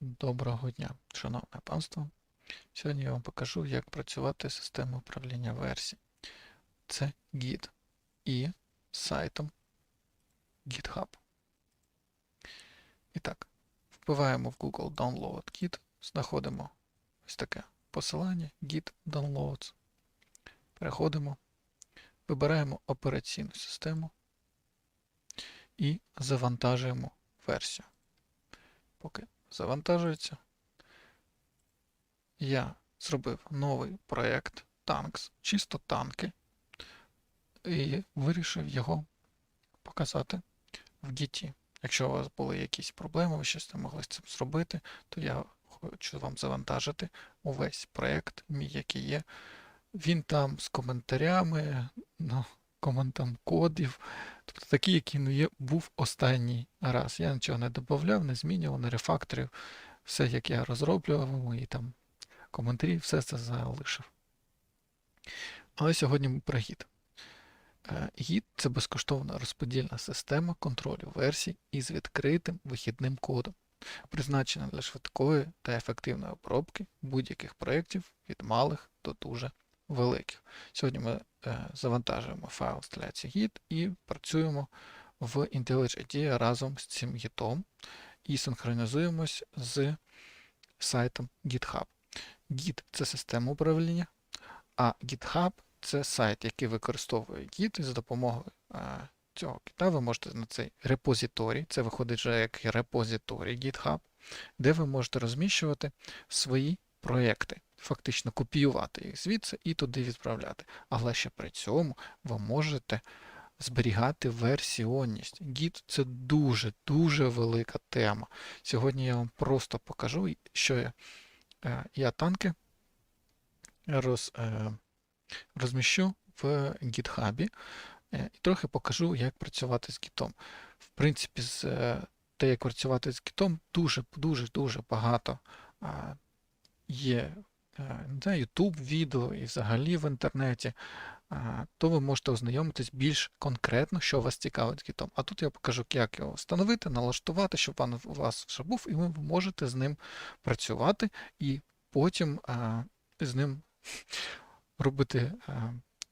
Доброго дня, шановне панство. Сьогодні я вам покажу, як працювати з системою управління версій. Це Git і сайтом GitHub. І так, вбиваємо в Google Download Git, знаходимо ось таке посилання Git Downloads. Переходимо, вибираємо операційну систему і завантажуємо версію. Поки завантажується. Я зробив новий проєкт Tanks, чисто танки, і вирішив його показати в Git. Якщо у вас були якісь проблеми, ви щось не могли з цим зробити, то я хочу вам завантажити увесь проєкт, мій який є. Він там з коментарями, ну, коментом кодів, тобто такий, який ну, є, був останній раз. Я нічого не додавав, не змінював, не рефакторив. Все, як я розроблював, мої там коментарі, все це залишив. Але сьогодні ми про гід. Гід це безкоштовна розподільна система контролю версій із відкритим вихідним кодом, призначена для швидкої та ефективної обробки будь-яких проєктів від малих до дуже великих. Сьогодні ми е, завантажуємо файл інсталяції Git і працюємо в IntelliJ IDEA разом з цим гітом і синхронізуємось з сайтом GitHub. Git це система управління, а GitHub це сайт, який використовує Git і за допомогою е, цього гіта ви можете на цей репозиторій, це виходить вже як репозиторій GitHub, де ви можете розміщувати свої проєкти, фактично копіювати їх звідси і туди відправляти. Але ще при цьому ви можете зберігати версіонність. Git це дуже-дуже велика тема. Сьогодні я вам просто покажу, що я, е, я танки роз, е, розміщу в GitHub е, і трохи покажу, як працювати з Git. В принципі, з те, як працювати з Git, дуже-дуже-дуже багато є не YouTube відео і взагалі в інтернеті, то ви можете ознайомитись більш конкретно, що вас цікавить з гітом. А тут я покажу, як його встановити, налаштувати, щоб він у вас вже був, і ви можете з ним працювати і потім з ним робити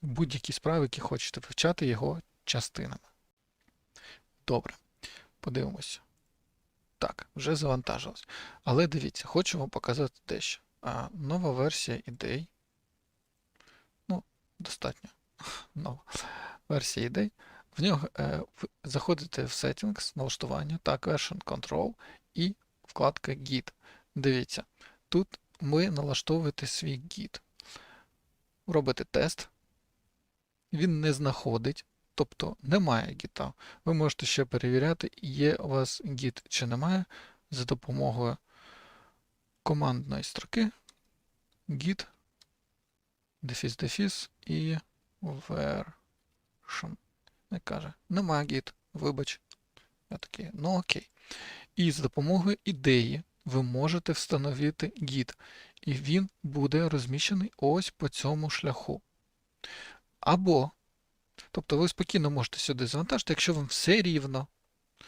будь-які справи, які хочете вивчати його частинами. Добре, подивимося. Так, вже завантажилось. Але дивіться, хочу вам показати дещо. А, Нова версія ідей. Ну, достатньо нова версія ідей. В нього е, заходите в Settings, налаштування, так, Version Control і вкладка Git. Дивіться, тут ви налаштовуєте свій Git. Робите тест. Він не знаходить, тобто немає гіта. Ви можете ще перевіряти, є у вас Git чи немає за допомогою командної строки git дефіс дефіс і version. Не каже, нема git, вибач. Я такий, ну окей. І з допомогою ідеї ви можете встановити git. І він буде розміщений ось по цьому шляху. Або, тобто ви спокійно можете сюди завантажити, якщо вам все рівно,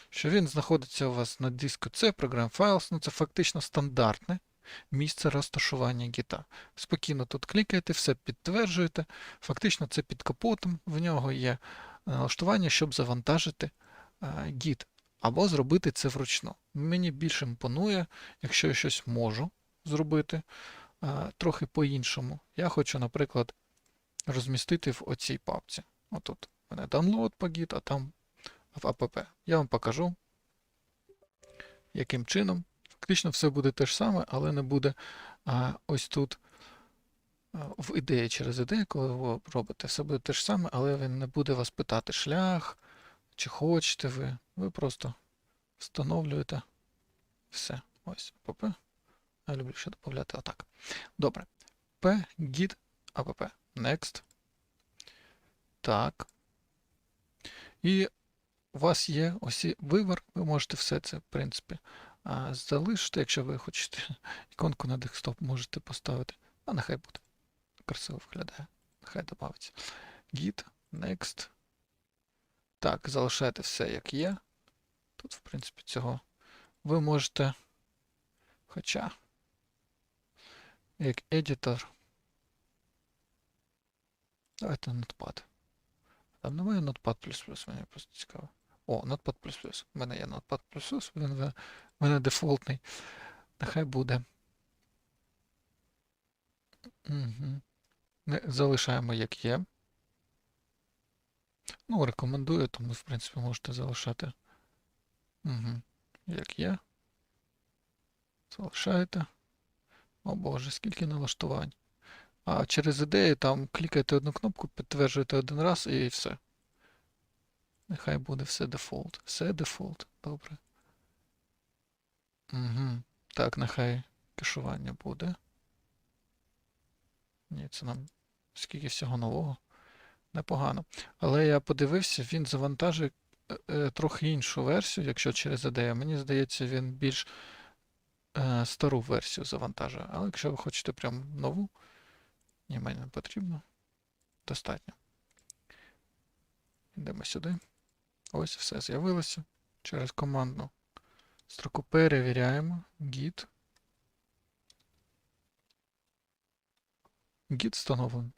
що він знаходиться у вас на диску C, Program Files, ну це фактично стандартне місце розташування гіта. Спокійно тут клікаєте, все підтверджуєте. Фактично, це під капотом, в нього є налаштування, щоб завантажити гіт. Або зробити це вручну. Мені більше імпонує, якщо я щось можу зробити трохи по-іншому. Я хочу, наприклад, розмістити в оцій папці. Отут у мене download по Git, а там в app. Я вам покажу, яким чином. Фактично все буде те ж саме, але не буде а, ось тут а, в ідеї через ідею, коли ви робите, все буде те ж саме, але він не буде вас питати шлях, чи хочете ви. Ви просто встановлюєте все. Ось app. Я люблю ще додати отак. Добре. P, git, app. Next. Так. І у вас є ось вибір, ви можете все це, в принципі, залишити, якщо ви хочете іконку на десктоп можете поставити. А нехай буде. Красиво виглядає. Нехай додається. Git, Next. Так, залишайте все як є. Тут, в принципі, цього ви можете Хоча, як едітор. Давайте Notepad. Там немає Notepad++, мені просто цікаво. О, Notepad++. У мене є Notepad++, він в мене дефолтний. Нехай буде. Угу. Залишаємо як є. Ну, рекомендую, тому, в принципі, можете залишати. Угу. Як є. Залишаєте. О Боже, скільки налаштувань. А через ідеї там клікаєте одну кнопку, підтверджуєте один раз і все. Нехай буде все дефолт. Все дефолт. Добре. Угу. Так, нехай кешування буде. Ні, це нам скільки всього нового. Непогано. Але я подивився, він завантажив е, е, трохи іншу версію, якщо через IDE. Мені здається, він більш е, стару версію завантажує. Але якщо ви хочете прям нову, ні, мені не потрібно. Достатньо. Йдемо сюди. Ось все з'явилося. Через командну строку перевіряємо. Git. Git встановлений.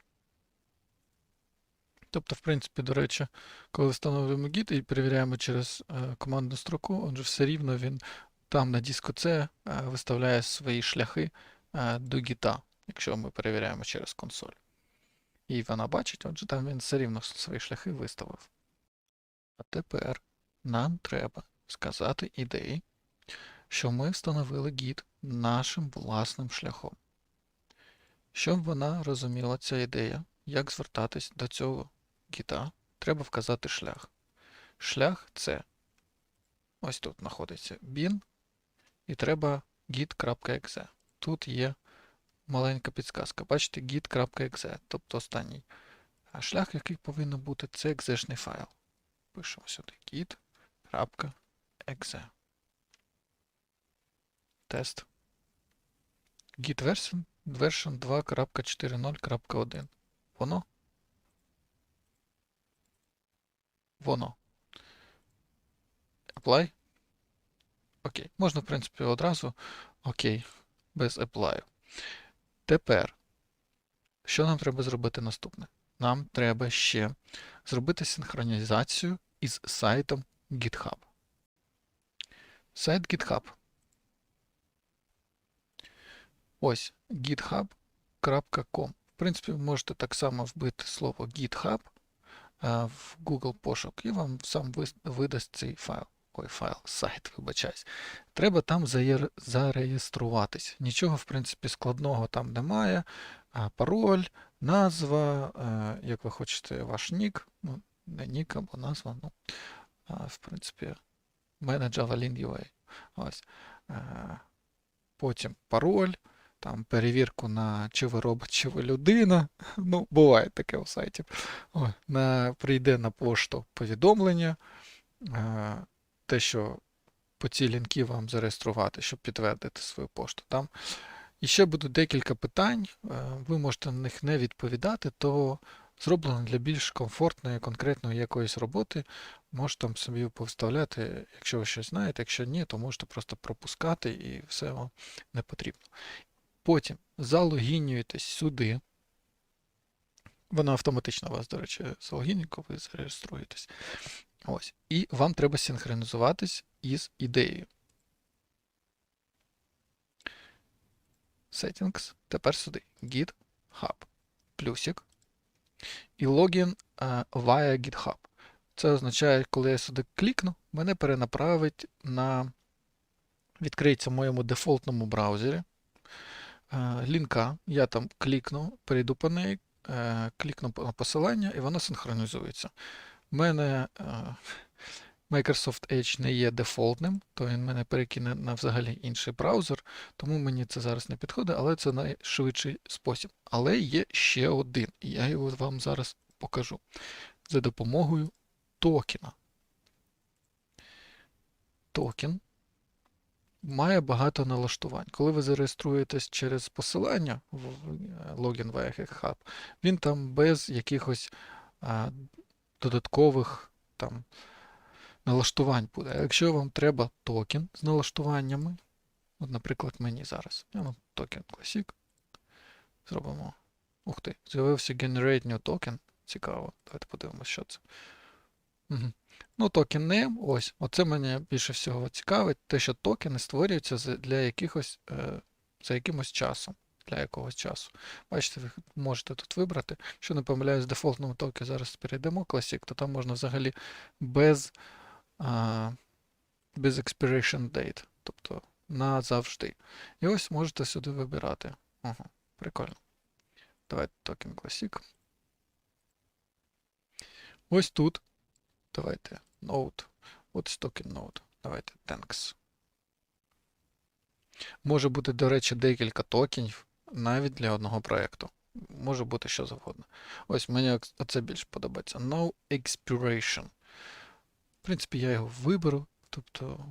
Тобто, в принципі, до речі, коли встановлюємо Git і перевіряємо через е, командну строку, отже, все рівно він там на диску C е, виставляє свої шляхи е, до Git, якщо ми перевіряємо через консоль. І вона бачить, отже, там він все рівно свої шляхи виставив. А тепер нам треба сказати ідеї, що ми встановили Git нашим власним шляхом. Щоб вона розуміла ця ідея, як звертатись до цього гіта, треба вказати шлях. Шлях це ось тут знаходиться bin, і треба git.exe. Тут є маленька підсказка. Бачите, git.exe, тобто останній шлях, який повинен бути, це екзешний файл. Пишемо сюди git.exe. Тест. Git version version 2.4.0.1. Воно? Воно. Apply. Окей. Можна, в принципі, одразу. Окей. Без apply. Тепер, що нам треба зробити наступне? Нам треба ще зробити синхронізацію із сайтом GitHub. Сайт GitHub. Ось github.com. В принципі, ви можете так само вбити слово GitHub в Google пошук, і вам сам видасть цей файл. Ой, файл, сайт, вибачаюсь. Треба там зареєструватись. Нічого, в принципі, складного там немає. Пароль, назва, як ви хочете, ваш нік. Ну, не нік або назва. ну, В принципі, мене Javelin UA. Ось. Потім пароль там перевірку на чи ви робот, чи ви людина. Ну, буває таке у сайті. О, на, Прийде на пошту повідомлення, е, те, що по ці лінки вам зареєструвати, щоб підтвердити свою пошту. Там і ще будуть декілька питань, е, ви можете на них не відповідати, то зроблено для більш комфортної, конкретної якоїсь роботи. Можете там собі повставляти, якщо ви щось знаєте, якщо ні, то можете просто пропускати і все вам не потрібно. Потім залогінюєтесь сюди. Воно автоматично вас, до речі, залогінює, коли ви зареєструєтесь. Ось. І вам треба синхронізуватись із ідеєю. Settings. Тепер сюди. GitHub. Плюсик. І логін uh, via GitHub. Це означає, коли я сюди клікну, мене перенаправить на відкриється в моєму дефолтному браузері. Е, лінка. Я там клікну, перейду по неї, е, клікну на посилання і воно синхронізується. У мене е, Microsoft Edge не є дефолтним, то він мене перекине на взагалі інший браузер, тому мені це зараз не підходить, але це найшвидший спосіб. Але є ще один, і я його вам зараз покажу за допомогою токена. Токен має багато налаштувань. Коли ви зареєструєтесь через посилання в логін Hub, він там без якихось а, додаткових там налаштувань буде. А якщо вам треба токен з налаштуваннями, От, наприклад, мені зараз. Я, ну, токен Classic. Зробимо. Ух ти, з'явився Generate New Token. Цікаво. Давайте подивимося, що це. Угу. Ну, токен name, ось. Оце мене більше всього цікавить, те, що токени створюються для якихось, е, за якимось часом. Для якогось часу. Бачите, ви можете тут вибрати. Якщо не помиляюсь, в дефолтному токі зараз перейдемо Classic, то там можна взагалі без, а, без expiration date, тобто назавжди. І ось можете сюди вибирати. Ага, прикольно. Давайте токен Classic. Ось тут. Давайте Node. Ось токен Node. Давайте Thanks. Може бути, до речі, декілька токенів навіть для одного проєкту. Може бути що завгодно. Ось мені оце більше подобається. No expiration. В принципі, я його виберу, тобто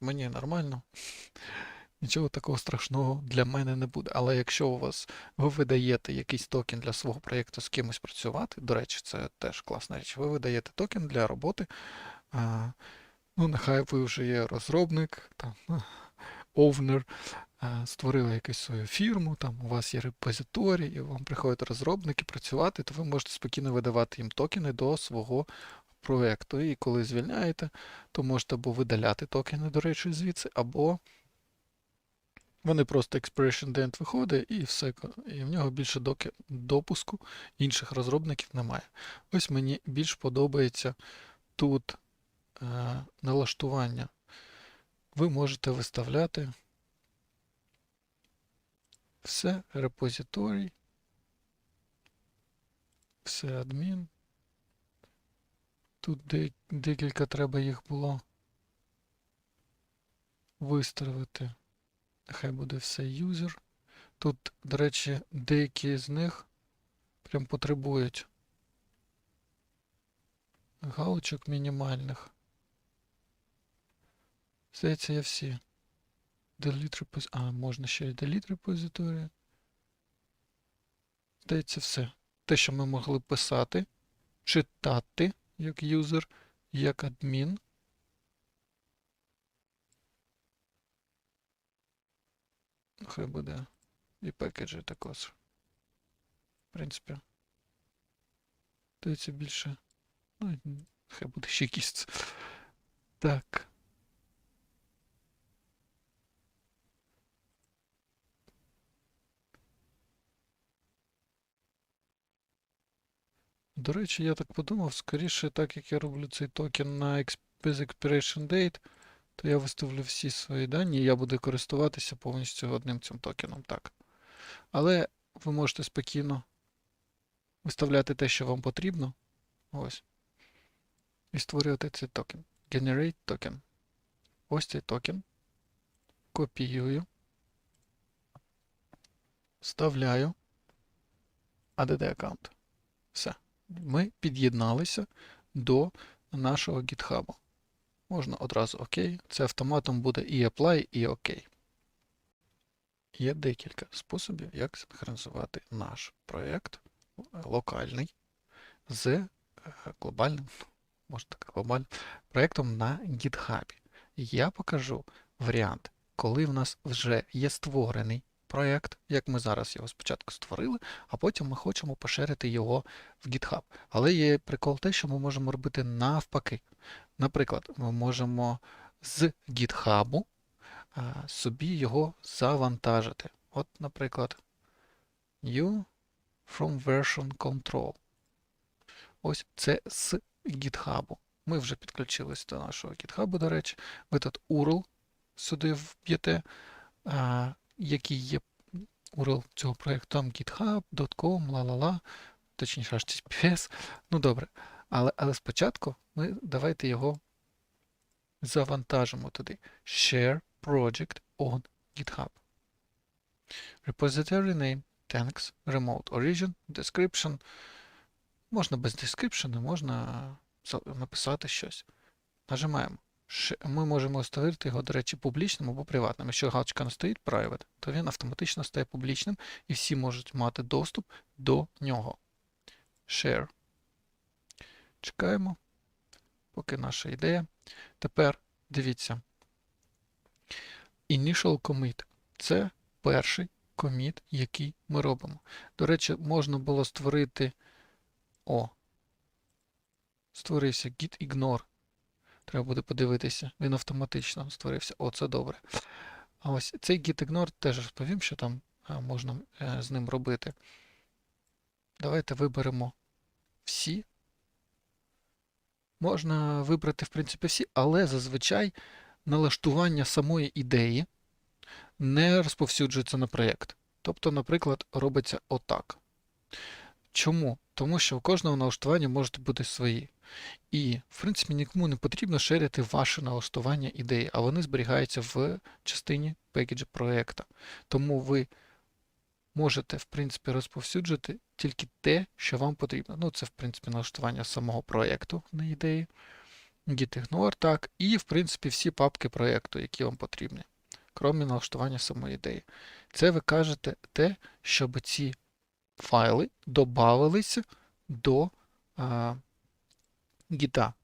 мені нормально. Нічого такого страшного для мене не буде. Але якщо у вас ви видаєте якийсь токен для свого проєкту з кимось працювати, до речі, це теж класна річ. Ви видаєте токен для роботи. Ну, нехай ви вже є розробник, там, овнер, створили якусь свою фірму, там у вас є репозиторій, і вам приходять розробники працювати, то ви можете спокійно видавати їм токени до свого проєкту. І коли звільняєте, то можете або видаляти токени, до речі, звідси, або вони просто expiration date виходить і все, і в нього більше доки, допуску інших розробників немає. Ось мені більш подобається тут е, налаштування. Ви можете виставляти все репозиторій, все адмін. Тут декілька треба їх було виставити. Нехай буде все юзер. Тут, до речі, деякі з них прям потребують галочок мінімальних. Здається, я всі. Delete repos... А, можна ще й delete репозиторії. Здається, все. Те, що ми могли писати, читати як юзер, як адмін. Хай буде і пекеджі також. В принципі. Здається, більше. Ну, хай буде ще якісь. Так. До речі, я так подумав, скоріше, так як я роблю цей токен на без expiration date, то я виставлю всі свої дані, і я буду користуватися повністю одним цим токеном. Так. Але ви можете спокійно виставляти те, що вам потрібно. Ось. І створювати цей токен. Generate token. Ось цей токен. Копіюю. Вставляю. ADD аккаунт. Все. Ми під'єдналися до нашого GitHub. Можна одразу ОК. Це автоматом буде і apply, і ОК. Є декілька способів, як синхронізувати наш проєкт е, локальний з е, глобальним, може так, глобальним проєктом на GitHub. Я покажу варіант, коли в нас вже є створений проєкт, як ми зараз його спочатку створили, а потім ми хочемо поширити його в GitHub. Але є прикол те, що ми можемо робити навпаки. Наприклад, ми можемо з GitHub собі його завантажити. От, наприклад, new from version control. Ось це з GitHub. Ми вже підключились до нашого GitHub, до речі. Ви тут URL сюди вб'єте, а, який є URL цього проєкту, там github.com, ла-ла-ла, точніше HTTPS. Ну добре. Але, але спочатку ми давайте його завантажимо туди. Share project on GitHub. Repository name, thanks, remote origin, description. Можна без description, можна написати щось. Нажимаємо. Ми можемо створити його, до речі, публічним або приватним. Якщо галочка не стоїть private, то він автоматично стає публічним і всі можуть мати доступ до нього. Share. Чекаємо, поки наша ідея. Тепер дивіться. Initial commit це перший коміт, який ми робимо. До речі, можна було створити. О. Створився git ignore. Треба буде подивитися. Він автоматично створився. О, це добре. А ось цей git ignore теж розповім, що там е, можна е, з ним робити. Давайте виберемо всі. Можна вибрати, в принципі, всі, але зазвичай налаштування самої ідеї не розповсюджується на проєкт. Тобто, наприклад, робиться отак. Чому? Тому що у кожного налаштування можуть бути свої. І, в принципі, нікому не потрібно шерити ваше налаштування ідеї, а вони зберігаються в частині пекеджа проєкта. Тому ви можете, в принципі, розповсюджити тільки те, що вам потрібно. Ну, це, в принципі, налаштування самого проєкту на ідеї. Gitignore, так, і, в принципі, всі папки проєкту, які вам потрібні, крім налаштування самої ідеї. Це ви кажете те, щоб ці файли додавалися до а, гіта.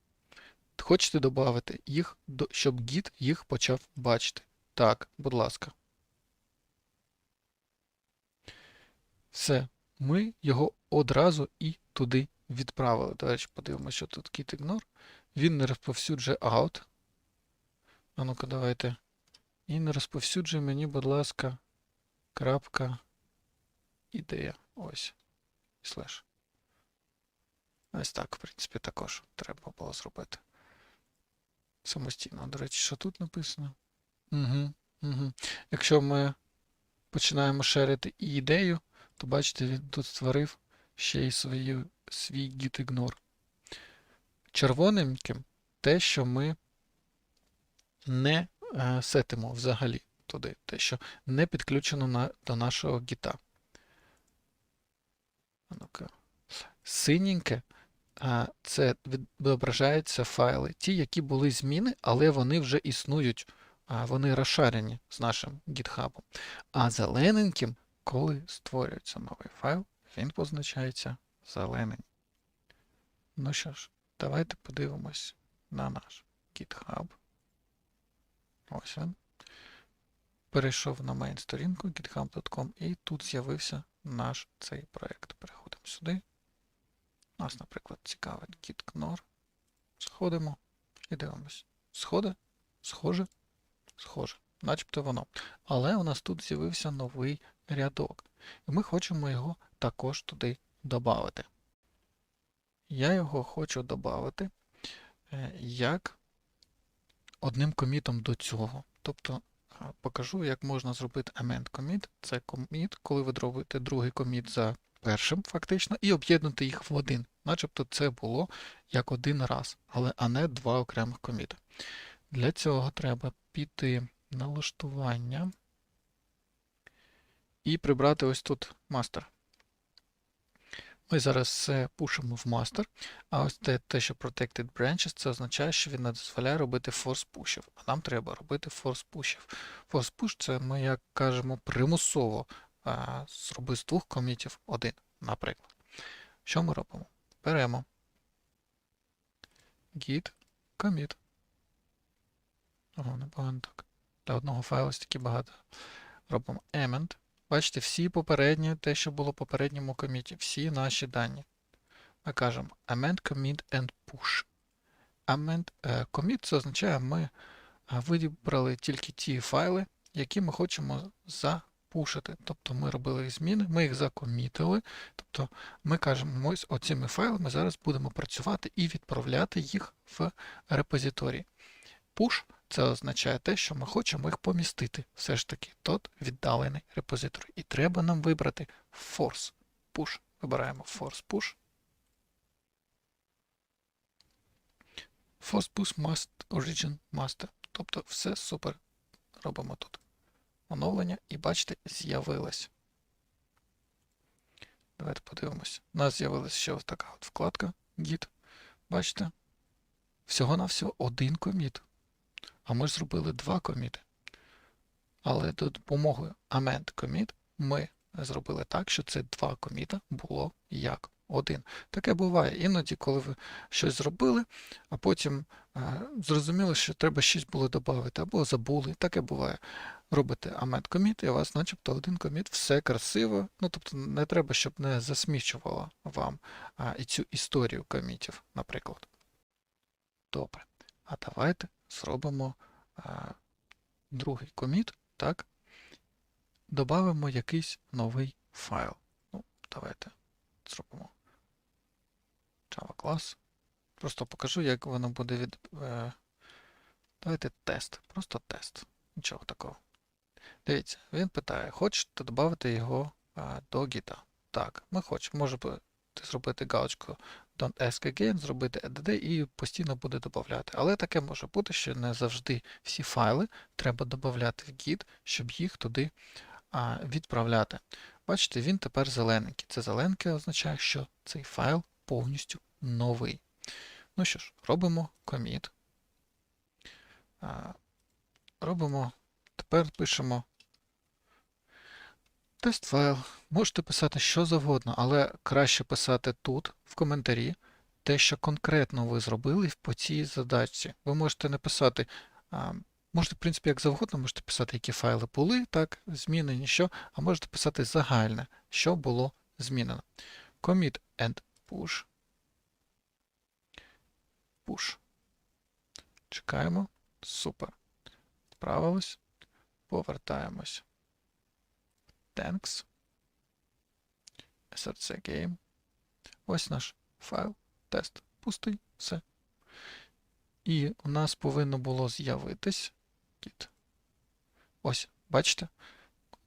Хочете додати їх, щоб гіт їх почав бачити. Так, будь ласка. Все, ми його одразу і туди відправили. Речі, подивимося, що тут git ignore. Він не розповсюджує out. А ну-ка, давайте. І не розповсюджує мені, будь ласка, крапка ідея. Ось. Слеш. Ось так, в принципі, також треба було зробити. Самостійно. До речі, що тут написано? Угу, угу. Якщо ми починаємо шерити ідею, то бачите, він тут створив ще й свою, свій git ignore. Червоненьким те, що ми не е, сетимо взагалі туди, те, що не підключено на, до нашого гіта. Синеньке це відображаються файли, ті, які були зміни, але вони вже існують, вони розшарені з нашим гітхабом. А зелененьким, коли створюється новий файл, він позначається зеленим. Ну що ж, давайте подивимось на наш GitHub. Ось він. Перейшов на мейн сторінку github.com і тут з'явився наш цей проєкт. Переходимо сюди. Нас, наприклад, цікавить git-knor. Сходимо і дивимось. Сходи? Схоже? Схоже. Начебто воно. Але у нас тут з'явився новий рядок. І ми хочемо його також туди додати. Я його хочу додати як одним комітом до цього. Тобто покажу, як можна зробити amend commit. Це коміт, коли ви робите другий коміт за першим, фактично, і об'єднати їх в один. Начебто це було як один раз, але а не два окремих коміти. Для цього треба піти налаштування і прибрати ось тут мастер. Ми зараз все пушимо в мастер, а ось те, те, що Protected Branches, це означає, що він не дозволяє робити force пушів. А нам треба робити force пушів. Force push це ми, як кажемо, примусово а, зроби з двох комітів один, наприклад. Що ми робимо? Беремо git commit. Ого, непогано так. Для одного файлу стільки багато. Робимо amend. Бачите, всі попередні, те, що було в попередньому коміті, всі наші дані. Ми кажемо amend commit and push. Amend е, commit це означає, ми е, вибрали тільки ті файли, які ми хочемо запушити. Тобто ми робили зміни, ми їх закомітили. Тобто ми кажемо, ось оцими файлами зараз будемо працювати і відправляти їх в репозиторій. Push це означає те, що ми хочемо їх помістити. Все ж таки, тот віддалений репозиторій. І треба нам вибрати force push. Вибираємо force push. Force push must origin master. Тобто все супер. Робимо тут оновлення і бачите, з'явилось. Давайте подивимось. У нас з'явилася ще ось така от вкладка Git. Бачите? Всього-навсього один коміт. А ми ж зробили два коміти. Але за допомогою amend commit ми зробили так, що це два коміта було як один. Таке буває іноді, коли ви щось зробили, а потім е, зрозуміли, що треба щось було додати, або забули. Таке буває. робите amend commit, і у вас начебто один коміт, все красиво. Ну, тобто не треба, щоб не засмічувало вам а, і цю історію комітів, наприклад. Добре. А давайте зробимо а, другий коміт, так? Добавимо якийсь новий файл. Ну, давайте зробимо Java клас. Просто покажу, як воно буде від. Е, давайте тест. Просто тест. Нічого такого. Дивіться, він питає, хочете додати його а, до гіта? Так, ми хочемо. Може бути зробити галочку Don't ask again, зробити add і постійно буде додати. Але таке може бути, що не завжди всі файли треба додати в гід, щоб їх туди а, відправляти. Бачите, він тепер зелененький. Це зелененький означає, що цей файл повністю новий. Ну що ж, робимо commit. А, робимо, тепер пишемо тест файл. Можете писати що завгодно, але краще писати тут, в коментарі, те, що конкретно ви зробили по цій задачці. Ви можете не писати, можете, в принципі, як завгодно, можете писати, які файли були, так, змінені, що, а можете писати загальне, що було змінено. Commit and push. Push. Чекаємо. Супер. Справилось. Повертаємось. Thanks. SRC Game. Ось наш файл, тест. Пустий, все. І у нас повинно було з'явитись Git. Ось, бачите?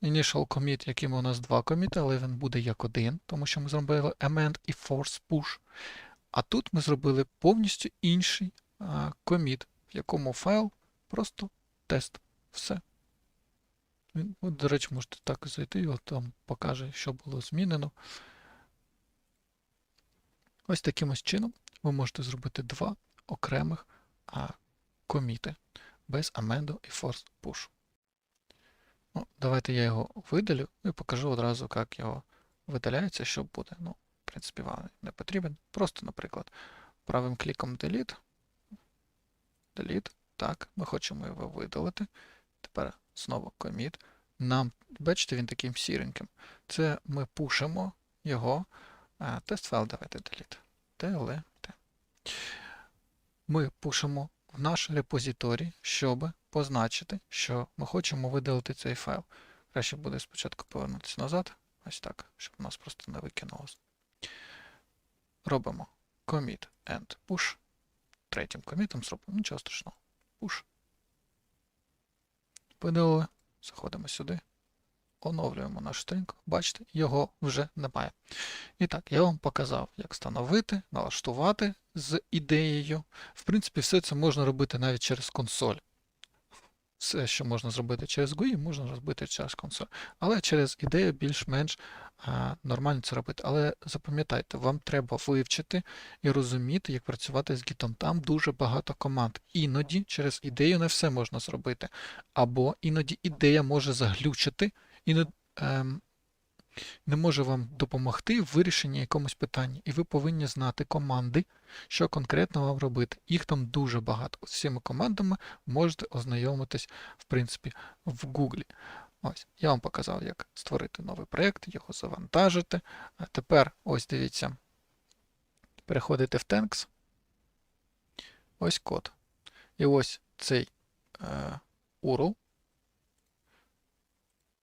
Initial commit, яким у нас два коміти, але він буде як один, тому що ми зробили amend і force push. А тут ми зробили повністю інший коміт, в якому файл просто тест. Все. От, До речі, можете так зайти, от там покаже, що було змінено. Ось таким ось чином ви можете зробити два окремих а, коміти без amend і force push. Ну, Давайте я його видалю і покажу одразу, як його видаляється, що буде. Ну, В принципі, вам не потрібен. Просто, наприклад, правим кліком Delete. Delete. Так, ми хочемо його видалити. Тепер знову commit. Нам, бачите, він таким сіреньким. Це ми пушимо його. Тест файл давайте delete. TLT. Ми пушимо в наш репозиторій, щоб позначити, що ми хочемо видалити цей файл. Краще буде спочатку повернутися назад. Ось так, щоб у нас просто не викинулося. Робимо commit and push. Третім комітом зробимо нічого страшного. Push. Видалили. Заходимо сюди. Оновлюємо нашу сторінку. Бачите, його вже немає. І так, я вам показав, як встановити, налаштувати з ідеєю. В принципі, все це можна робити навіть через консоль. Все, що можна зробити через GUI, можна зробити через консоль. Але через ідею більш-менш нормально це робити. Але запам'ятайте, вам треба вивчити і розуміти, як працювати з гітом. Там дуже багато команд. Іноді через ідею не все можна зробити. Або іноді ідея може заглючити Іноді, ем, не може вам допомогти в вирішенні якомусь питання. І ви повинні знати команди, що конкретно вам робити. Їх там дуже багато. З цими командами можете ознайомитись, в принципі, в Google. Ось, Я вам показав, як створити новий проєкт, його завантажити. А тепер, ось дивіться, переходите в Tanks. Ось код. І ось цей е, URL.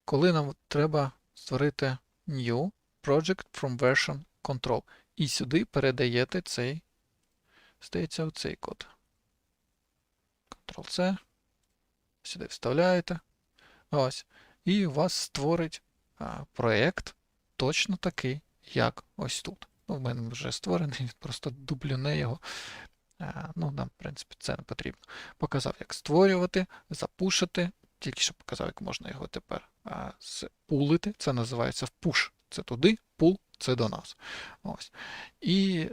Коли нам треба створити New Project from Version Control. І сюди передаєте цей, здається, оцей код. Ctrl-C. Сюди вставляєте. Ось. І у вас створить а, проєкт точно такий, як ось тут. Ну, в мене вже створений, він просто дублюне його. А, ну, нам, в принципі, це не потрібно. Показав, як створювати, запушити. Тільки що показав, як можна його тепер а, спулити. Це називається push. Це туди, пул це до нас. Ось. І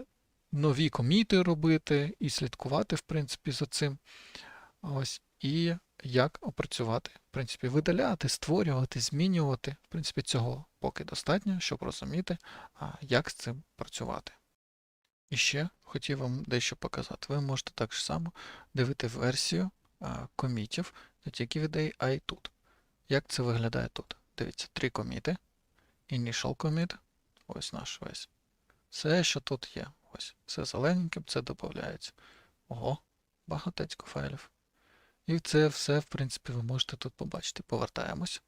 нові коміти робити, і слідкувати, в принципі, за цим. Ось. І як опрацювати, в принципі, видаляти, створювати, змінювати. В принципі, цього поки достатньо, щоб розуміти, як з цим працювати. І ще хотів вам дещо показати. Ви можете так само дивити версію комітів, не тільки в ідеї, а й тут. Як це виглядає тут? Дивіться, три коміти. Initial commit. Ось наш весь. Все, що тут є. Ось. Все зелененьким, це додається. Ого, багатецько файлів. І це все, в принципі, ви можете тут побачити. Повертаємось.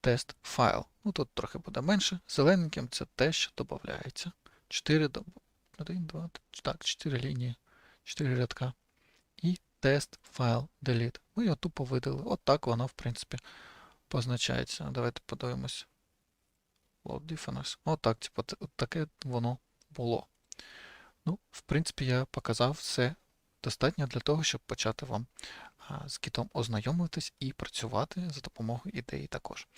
Тест файл. Ну тут трохи буде менше. Зелененьким це те, що додається. 4 доб... 1, 2, так, 4 лінії, 4 рядка. Тест файл delete. Ми його тупо видали. От так воно, в принципі, позначається. Давайте подивимось. Load difference. Отак, типу, таке воно було. Ну, в принципі, я показав все достатньо для того, щоб почати вам з кітом ознайомитись і працювати за допомогою ідеї також.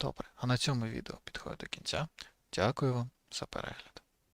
Добре, а на цьому відео підходить до кінця. Дякую вам за перегляд.